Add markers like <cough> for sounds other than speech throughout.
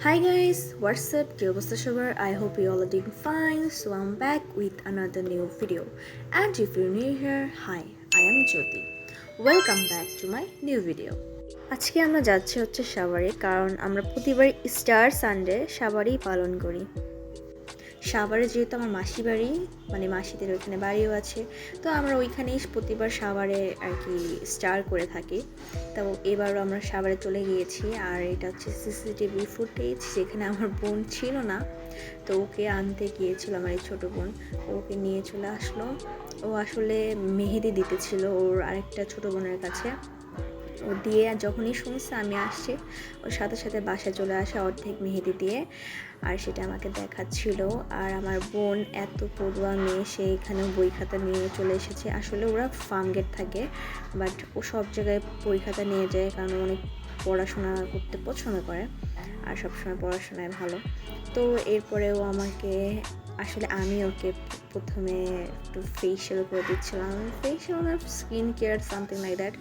Hi guys, what's up? কি অবস্থা সবার? I hope you all are doing fine. So I'm back with another new video. And if you're new here, hi, I am Jyoti. Welcome back to my new video. আজকে আমরা যাচ্ছি হচ্ছে সাভারে কারণ আমরা প্রতিবার স্টার সানডে সাভারেই পালন করি সাভারে যেহেতু আমার মাসি বাড়ি মানে মাসিদের ওইখানে বাড়িও আছে, তো আমরা ওইখানেই প্রতিবার সাভারে আর কি স্টার করে থাকি। তো এবারও আমরা সাভারে চলে গিয়েছি, আর এটা হচ্ছে সিসিটিভি ফুটেজ যেখানে আমার বোন ছিল না, তো ওকে আনতে গিয়েছিল আমার এই ছোটো বোন ওকে নিয়ে চলে আসলো। ও আসলে মেহেদি দিতেছিল ওর আরেকটা ছোটো বোনের কাছে। ও দিয়ে যখনই শুনছে আমি আসছি, ওর সাথে সাথে বাসায় চলে আসে অর্ধেক মেহেদি দিয়ে। আর সেটা আমাকে দেখাচ্ছিল। আর আমার বোন এত পড়ুয়া মেয়ে, সে এখানে বই খাতা নিয়ে চলে এসেছে। আসলে ওরা ফার্ম গেট থাকে, বাট ও সব জায়গায় বই খাতা নিয়ে যায় কারণ অনেক পড়াশোনা করতে পছন্দ করে আর সবসময় পড়াশোনায় ভালো। তো এরপরেও আমাকে, আসলে আমি ওকে প্রথমে একটু ফেসিয়াল করে দিচ্ছিলাম। ফেসিয়াল না skin care something like that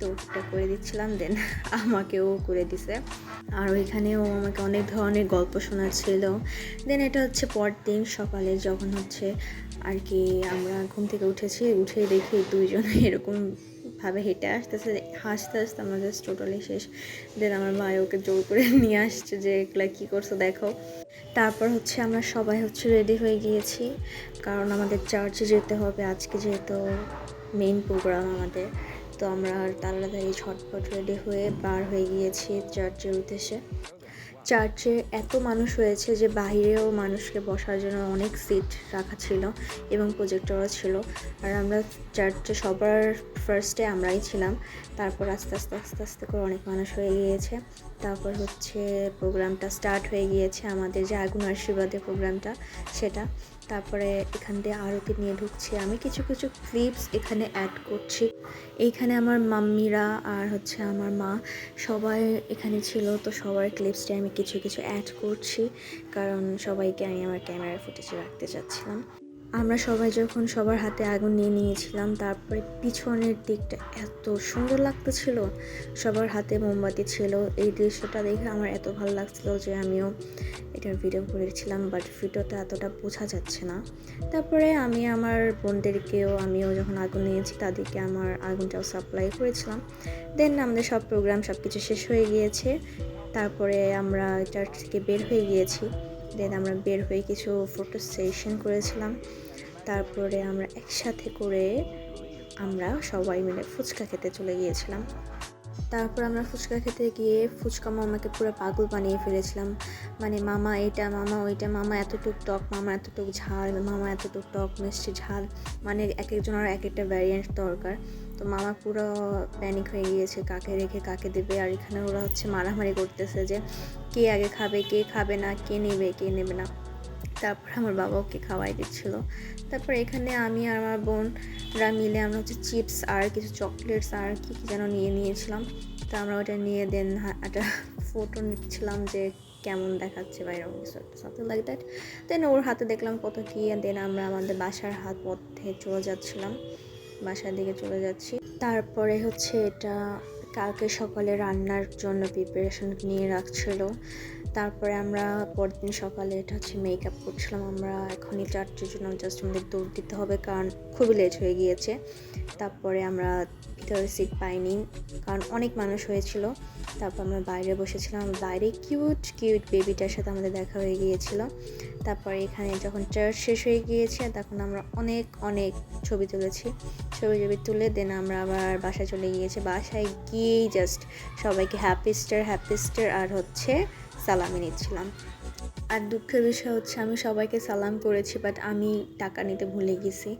তো ওটা করে দিচ্ছিলাম দেন আমাকেও করে দিছে। আর ওইখানেও আমাকে অনেক ধরনের গল্প শোনাচ্ছিল। দেন এটা হচ্ছে পরদিন সকালে যখন হচ্ছে আর কি আমরা ঘুম থেকে উঠেছি, উঠে দেখি দুইজনে <laughs> এরকম ভাবে হেঁটে আসতেছে। হাসতে হাসতে আমরা জাস্ট টোটালি শেষ। দেন আমার মা ওকে জোর করে নিয়ে আসছে যে, এগুলা কী করছ দেখো। তারপর হচ্ছে আমরা সবাই হচ্ছে রেডি হয়ে গিয়েছি। কারণ আমাদের চার্চে যেতে হবে, আজকে যেহেতু মেইন প্রোগ্রাম আমাদের, তো আমরা তাড়াতাড়ি ছটপট রেডি হয়ে বার হয়ে গিয়েছি চার্চের উদ্দেশ্যে। চার্চে এত মানুষ হয়েছে যে বাইরেও মানুষকে বসার জন্য অনেক সিট রাখা ছিল এবং প্রজেক্টরও ছিল। আর আমরা চার্চে সবার ফার্স্টে আমরাই ছিলাম। তারপর আস্তে আস্তে আস্তে আস্তে করে অনেক মানুষ হয়ে গিয়েছে। তারপর হচ্ছে প্রোগ্রামটা স্টার্ট হয়ে গিয়েছে আমাদের যে আগুন আশীর্বাদের প্রোগ্রামটা, সেটা। তারপরে এখান দিয়ে আরতি নিয়ে ঢুকছি আমি। কিছু কিছু ক্লিপস এখানে অ্যাড করছি। এইখানে আমার মাম্মিরা আর হচ্ছে আমার মা সবাই এখানে ছিল, তো সবার ক্লিপসটা আমি কিছু কিছু অ্যাড করছি। কারণ সবাইকে আমি আমার ক্যামেরার ফুটেজে রাখতে চাচ্ছিলাম। আমরা সবাই যখন সবার হাতে আগুন নিয়ে নিয়েছিলাম, তারপরে পিছনের দিকটা এত সুন্দর লাগতেছিল। সবার হাতে মোমবাতি ছিল। এই দৃশ্যটা দেখে আমার এত ভালো লাগছিল যে আমিও এটার ভিডিও করেছিলাম বাট ভিডিওতে এতটা বোঝা যাচ্ছে না। তারপরে আমি আমার বোনদেরকেও, আমিও যখন আগুন নিয়েছি, তাদেরকে আমার আগুনটাও সাপ্লাই করেছিলাম। দেন আমাদের সব প্রোগ্রাম সব কিছু শেষ হয়ে গিয়েছে। তারপরে আমরা চার্চ থেকে বের হয়ে গিয়েছি। দেন আমরা বের হয়ে কিছু ফটো সেশন করেছিলাম। তারপরে আমরা একসাথে করে আমরা সবাই মিলে ফুচকা খেতে চলে গিয়েছিলাম। তারপর আমরা ফুচকা খেতে গিয়ে ফুচকা মামাকে পুরো পাগল বানিয়ে ফেলেছিলাম। মানে মামা এটা, মামা ওইটা, মামা এতটুক টক, মামা এতটুক ঝাল, মামা এতটুক টক, মিষ্টি ঝাল। মানে এক একজনের এক একটা ভ্যারিয়েন্ট দরকার। তো মামা পুরো প্যানিক হয়ে গিয়েছে, কাকে রেখে কাকে দেবে? আর এখানে ওরা হচ্ছে মারামারি করতেছে যে, কে আগে খাবে, কে খাবে না, কে নেবে কে নেবে না। তারপর আমার বাবা ওকে খাওয়াই দিচ্ছিল। তারপর এখানে আমি আর আমার বোনরা মিলে আমরা হচ্ছে চিপস আর কিছু চকলেটস আর কী কী যেন নিয়ে নিয়েছিলাম। তো আমরা ওটা নিয়ে দেন একটা ফটো নিচ্ছিলাম যে কেমন দেখাচ্ছে বা এরকম কিছু একটা সাথে লাইক দ্যাট দেন ওর হাতে দেখলাম কত কী দেন আমরা আমাদের বাসার হাত পথে চলে যাচ্ছিলাম। বাসার দিকে চলে যাচ্ছি। তারপরে হচ্ছে এটা কালকে সকালে রান্নার জন্য প্রিপারেশন নিয়ে রাখছিল। তারপরে আমরা পরদিন সকালে এটা হচ্ছে মেকআপ করছিলাম। আমরা এখনই চারটের জন্য জাস্ট আমাদের দৌড় দিতে হবে কারণ খুবই লেট হয়ে গিয়েছে। তারপরে আমরা ভিতরে সিট পাইনি কারণ অনেক মানুষ হয়েছিল। তারপর আমরা বাইরে বসেছিলাম। বাইরে কিউট কিউট বেবিটার সাথে আমাদের দেখা হয়ে গিয়েছিল। তারপরে এখানে যখন চার্চ শেষ হয়ে গিয়েছে, তখন আমরা অনেক অনেক ছবি তুলেছি। ছবি ছবি তুলে দেন আমরা আবার বাসায় চলে গিয়েছি। বাসায় গিয়েই জাস্ট সবাইকে হ্যাপি স্টার হ্যাপি স্টার আর হচ্ছে সালামি নিচ্ছিলাম। আর দুঃখের বিষয় হচ্ছে আমি সবাইকে সালাম করেছি বাট আমি টাকা নিতে ভুলে গেছি।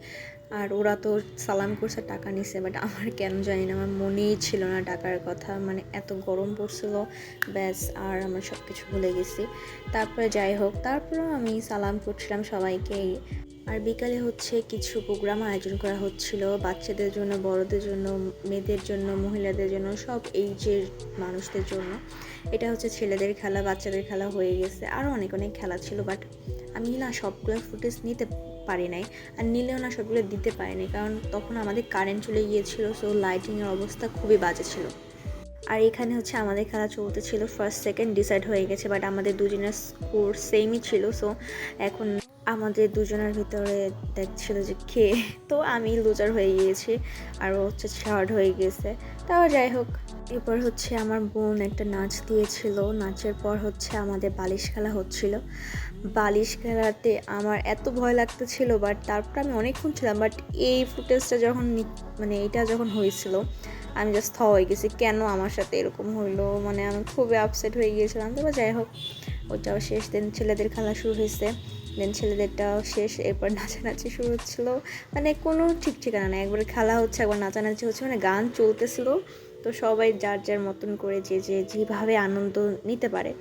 আর ওরা তো সালাম করছে, টাকা নিছে বাট আমার কেন জানি না, আমার মনেই ছিল না টাকার কথা। মানে এত গরম পড়ছিল, ব্যাস, আর আমার সব কিছু ভুলে গেছি। তারপরে যাই হোক, তারপরেও আমি সালাম করছিলাম সবাইকেই। আর বিকালে হচ্ছে কিছু প্রোগ্রাম আয়োজন করা হচ্ছিল। বাচ্চাদের জন্য, বড়দের জন্য, মেয়েদের জন্য, মহিলাদের জন্য, সব এইজের মানুষদের জন্য। এটা হচ্ছে ছেলেদের খেলা, বাচ্চাদের খেলা হয়ে গেছে। আরও অনেক অনেক খেলা ছিল বাট আমি না সবগুলো ফুটেজ নিতে পারি নাই আর নিলেও না সবগুলো দিতে পারিনি কারণ তখন আমাদের কারেন্ট চলে গিয়েছিল সো লাইটিংয়ের অবস্থা খুবই বাজে ছিল। আর এখানে হচ্ছে আমাদের খেলা চলতেছিল ফার্স্ট সেকেন্ড ডিসাইড হয়ে গেছে বাট আমাদের দুজনের স্কোর সেমই ছিল সো এখন আমাদের দুজনের ভিতরে দেখছিল যে কে? তো আমি লুজার হয়ে গিয়েছি আর হচ্ছে শার্ট হয়ে গেছে। তাও যাই হোক, এরপর হচ্ছে আমার বোন একটা নাচ দিয়েছিল। নাচের পর হচ্ছে আমাদের বালিশ খেলা হচ্ছিল। বালিশ খেলাতে আমার এত ভয় লাগতেছিল বাট তারপর আমি অনেকক্ষণ ছিলাম বাট এই ফুটেজটা যখন মানে এটা যখন হয়েছিল, আমি জাস্ট থ হয়ে গেছি, কেন আমার সাথে এরকম হইল? মানে আমি খুবই আপসেট হয়ে গিয়েছিলাম। তবে যাই হোক ওটাও শেষ দেন ছেলেদের খেলা শুরু হয়েছে। দেন ছেলেদেরটাও শেষ, এরপর নাচানাচি শুরু হচ্ছিল। মানে কোনো ঠিক ঠিকানা নেই। একবার খেলা হচ্ছে, একবার নাচানাচি হচ্ছে মানে গান চলতেছিল। তো সবাই যার যার মতন করে যে যে, যেভাবে আনন্দ নিতে পারে।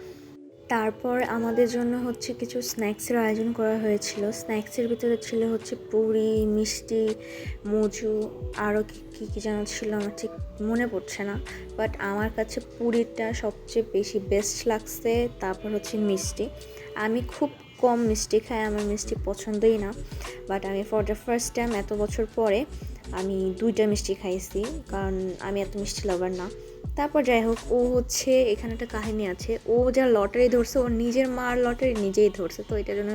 তারপর আমাদের জন্য হচ্ছে কিছু স্ন্যাক্সের আয়োজন করা হয়েছিল। স্ন্যাক্সের ভিতরে ছিল হচ্ছে পুরি, মিষ্টি, মজু আরও কী কী যেন ছিল আমার ঠিক মনে পড়ছে না। বাট আমার কাছে পুরিটা সবচেয়ে বেশি বেস্ট লাগছে, তারপর হচ্ছে মিষ্টি। আমি খুব কম মিষ্টি খাই, আমার মিষ্টি পছন্দই না। বাট আমি ফর দ্য ফার্স্ট টাইম এত বছর পরে আমি দুইটা মিষ্টি খাইছি, কারণ আমি এত মিষ্টি লাভার না। তারপর যাই হোক, ও হচ্ছে এখানে একটা কাহিনী আছে। ও যা লটারি ধরছে ওর নিজের মার লটারি নিজেই ধরছে। তো এটার জন্য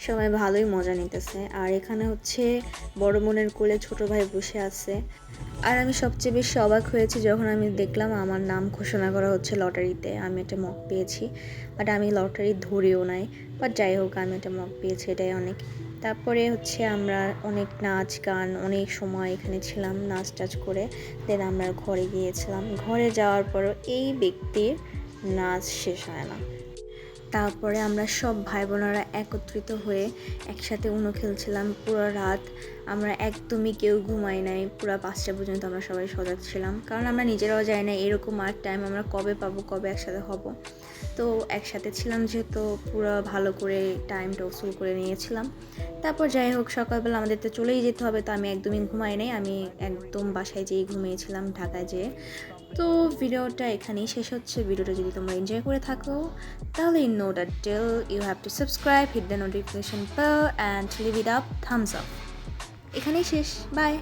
সবাই ভালোই মজা নিতেছে। আর এখানে হচ্ছে বড় বোনের কোলে ছোট ভাই বসে আছে। আর আমি সবচেয়ে বেশি অবাক হয়েছি যখন আমি দেখলাম আমার নাম ঘোষণা করা হচ্ছে লটারিতে। আমি একটা মক পেয়েছি। বাট আমি লটারি ধরেও নাই। বাট যাই হোক, আমি একটা মক পেয়েছি, এটাই অনেক। তারপরে হচ্ছে আমরা অনেক নাচ গান, অনেক সময় এখানে ছিলাম নাচ টাচ করে। দেন আমরা ঘরে গিয়েছিলাম। ঘরে যাওয়ার পরও এই ব্যক্তির নাচ শেষ হয় না। তারপরে আমরা সব ভাই বোনেরা একত্রিত হয়ে একসাথে উনো খেলছিলাম পুরো রাত। আমরা একদমই কেউ ঘুমাই নাই, পুরো পাঁচটা পর্যন্ত আমরা সবাই সজাগ ছিলাম। কারণ আমরা নিজেরাও যাই না এরকম আর টাইম আমরা কবে পাবো, কবে একসাথে হব। তো একসাথে ছিলাম যেহেতু পুরো ভালো করে টাইমটা উসুল করে নিয়েছিলাম। তারপর যাই হোক, সকালবেলা আমাদের তো চলেই যেতে হবে, তো আমি একদমই ঘুমাই নাই। আমি একদম বাসায় যেয়ে ঘুমিয়েছিলাম ঢাকায় যেয়ে। তো ভিডিওটা এখানেই শেষ হচ্ছে। ভিডিওটা যদি তোমরা এনজয় করে থাকো, তাহলে in no that tell you have to subscribe hit the notification bell and leave it up thumbs up এখানেই শেষ বাই